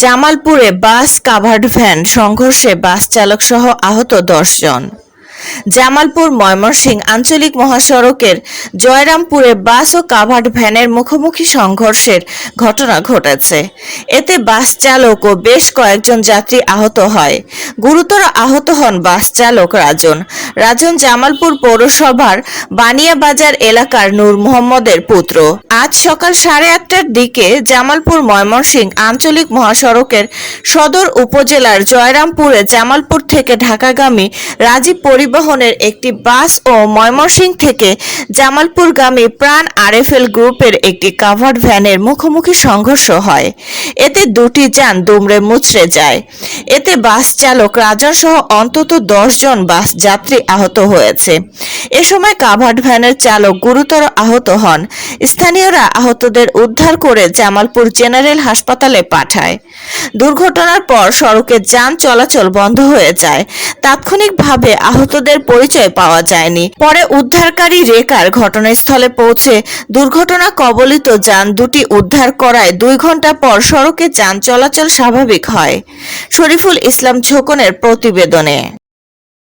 জামালপুরে বাস covered van সংঘর্ষে বাস চালক সহ আহত জন। জামালপুর ময়মনসিংহ আঞ্চলিক মহাসড়কের জয়রামপুরে বাস ও কাভার্ড ভ্যানের মুখোমুখি সংঘর্ষের ঘটনা ঘটেছে। এতে বাস চালক ও বেশ কয়েকজন যাত্রী আহত হয়। গুরুতর আহত হন বাস চালক রাজন। রাজন জামালপুর পৌরসভার বানিয়াবাজার এলাকার নূর মোহাম্মদের পুত্র। আজ সকাল সাড়ে আটটার দিকে জামালপুর ময়মনসিংহ আঞ্চলিক মহাসড়কের সদর উপজেলার জয়রামপুরে জামালপুর থেকে ঢাকাগামী রাজীব পরিবহনের একটি বাস ও ময়মনসিংহ থেকে জামালপুরগামী প্রাণ আরএফএল গ্রুপের একটি কাভার্ড ভ্যানের মুখোমুখি সংঘর্ষ হয়। এতে দুটি যান দুমড়ে মুচড়ে যায়। এতে বাস চালক রাজন সহ অন্তত দশ জন বাস যাত্রী আহত হয়েছে। এ সময় কাভার্ড ভ্যানের চালক গুরুতর আহত হন। স্থানীয়রা আহতদের উদ্ধার করে জামালপুর জেনারেল হাসপাতালে পাঠায়। দুর্ঘটনার পর সড়কে যান চলাচল বন্ধ হয়ে যায়। তাৎক্ষণিকভাবে আহতদের পরিচয় পাওয়া যায়নি। পরে উদ্ধারকারী রেকার ঘটনাস্থলে পৌঁছে দুর্ঘটনা কবলিত যান দুটি উদ্ধার করায় দুই ঘণ্টা পর সড়কে যান চলাচল স্বাভাবিক হয়। শরীফুল ইসলাম ঝোকনের প্রতিবেদনে।